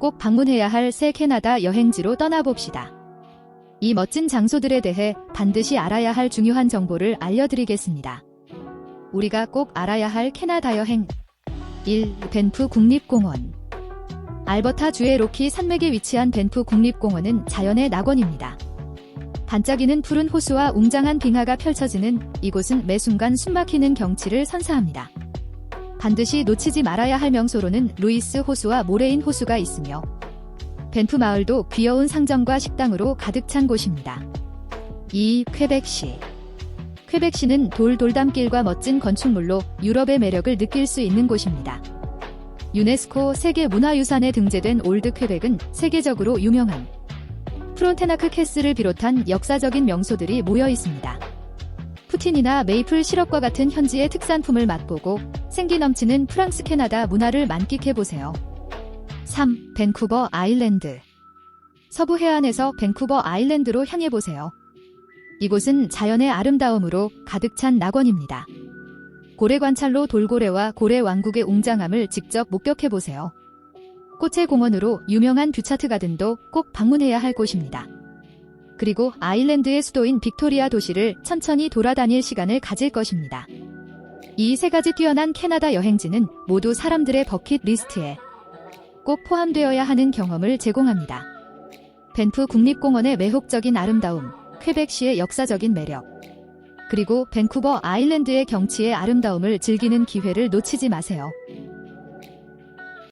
꼭 방문해야 할 새 캐나다 여행지로 떠나봅시다. 이 멋진 장소들에 대해 반드시 알아야 할 중요한 정보를 알려드리겠습니다. 우리가 꼭 알아야 할 캐나다 여행 1. 밴프 국립공원 알버타 주의 로키 산맥에 위치한 밴프 국립공원은 자연의 낙원입니다. 반짝이는 푸른 호수와 웅장한 빙하가 펼쳐지는 이곳은 매 순간 숨막히는 경치를 선사합니다. 반드시 놓치지 말아야 할 명소로는 루이스 호수와 모레인 호수가 있으며 밴프 마을도 귀여운 상점과 식당으로 가득 찬 곳입니다. 2. 퀘벡시 퀘벡시는 돌 돌담길과 멋진 건축물로 유럽의 매력을 느낄 수 있는 곳입니다. 유네스코 세계문화유산에 등재된 올드 퀘벡은 세계적으로 유명한 프론테나크 캐슬을 비롯한 역사적인 명소들이 모여 있습니다. 푸틴이나 메이플 시럽과 같은 현지의 특산품을 맛보고 생기 넘치는 프랑스 캐나다 문화를 만끽해보세요. 3. 밴쿠버 아일랜드 서부 해안에서 밴쿠버 아일랜드로 향해보세요. 이곳은 자연의 아름다움으로 가득 찬 낙원입니다. 고래 관찰로 돌고래와 고래 왕국의 웅장함을 직접 목격해보세요. 꽃의 공원으로 유명한 뷰차트 가든도 꼭 방문해야 할 곳입니다. 그리고 아일랜드의 수도인 빅토리아 도시를 천천히 돌아다닐 시간을 가질 것입니다. 이 세 가지 뛰어난 캐나다 여행지는 모두 사람들의 버킷 리스트에 꼭 포함되어야 하는 경험을 제공합니다. 밴프 국립공원의 매혹적인 아름다움, 퀘벡시의 역사적인 매력, 그리고 밴쿠버 아일랜드의 경치의 아름다움을 즐기는 기회를 놓치지 마세요.